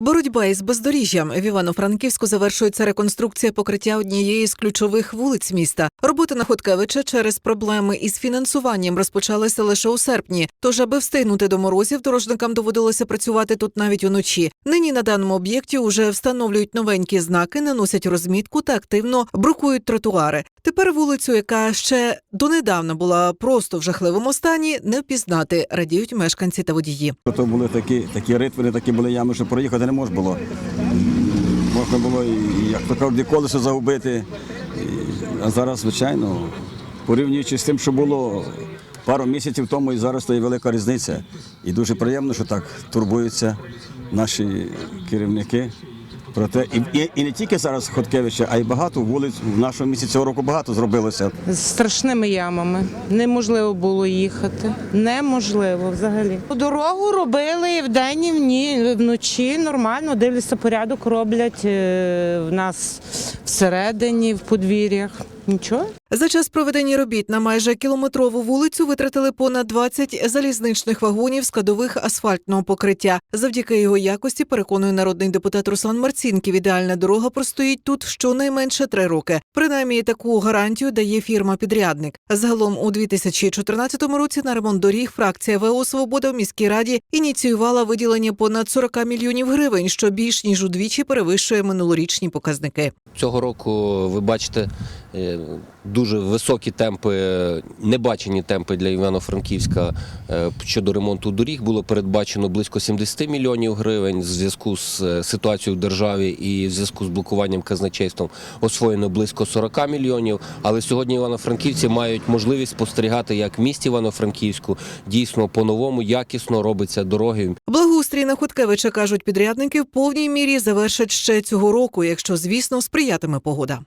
Боротьба із бездоріжжям в Івано-Франківську завершується реконструкція покриття однієї з ключових вулиць міста. Роботи на Хоткевича через проблеми із фінансуванням розпочалися лише у серпні. Тож, аби встигнути до морозів, дорожникам доводилося працювати тут навіть уночі. Нині на даному об'єкті уже встановлюють новенькі знаки, наносять розмітку та активно брукують тротуари. Тепер вулицю, яка ще донедавна була просто в жахливому стані, не впізнати, радіють мешканці та водії. То були такі, такі ритвини, такі були ями, що проїхати не можна було. Можна було, і, як то кажуть, колесо загубити. А зараз, звичайно, порівнюючи з тим, що було пару місяців тому, і зараз то є велика різниця. І дуже приємно, що так турбуються наші керівники. Про те, і, і, і не тільки зараз Хоткевича, а й багато вулиць в нашому місті цього року багато зробилося. з страшними ямами. Неможливо було їхати. Неможливо взагалі. Дорогу робили і вдень, і вні- вночі нормально, дивляться порядок, роблять е, в нас всередині, в подвір'ях. Нічого. За час проведення робіт на майже кілометрову вулицю витратили понад 20 залізничних вагонів складових асфальтного покриття. Завдяки його якості, переконує народний депутат Руслан Марцінків, ідеальна дорога простоїть тут щонайменше три роки. Принаймні таку гарантію дає фірма-підрядник. Загалом у 2014 році на ремонт доріг фракція ВО «Свобода» в міській раді ініціювала виділення понад 40 мільйонів гривень, що більш ніж удвічі перевищує минулорічні показники. Цього року ви бачите е, дуже високі темпи, небачені темпи для Івано-Франківська е, щодо ремонту доріг. Було передбачено близько 70 мільйонів гривень. В зв'язку з е, ситуацією в державі і в зв'язку з блокуванням казначейством освоєно близько 40 мільйонів. Але сьогодні івано-франківці мають можливість спостерігати, як місті Івано-Франківську дійсно по-новому якісно робиться дороги. Благоустрій на Хоткевича, кажуть підрядники, в повній мірі завершать ще цього року, якщо, звісно, сприятиме погода.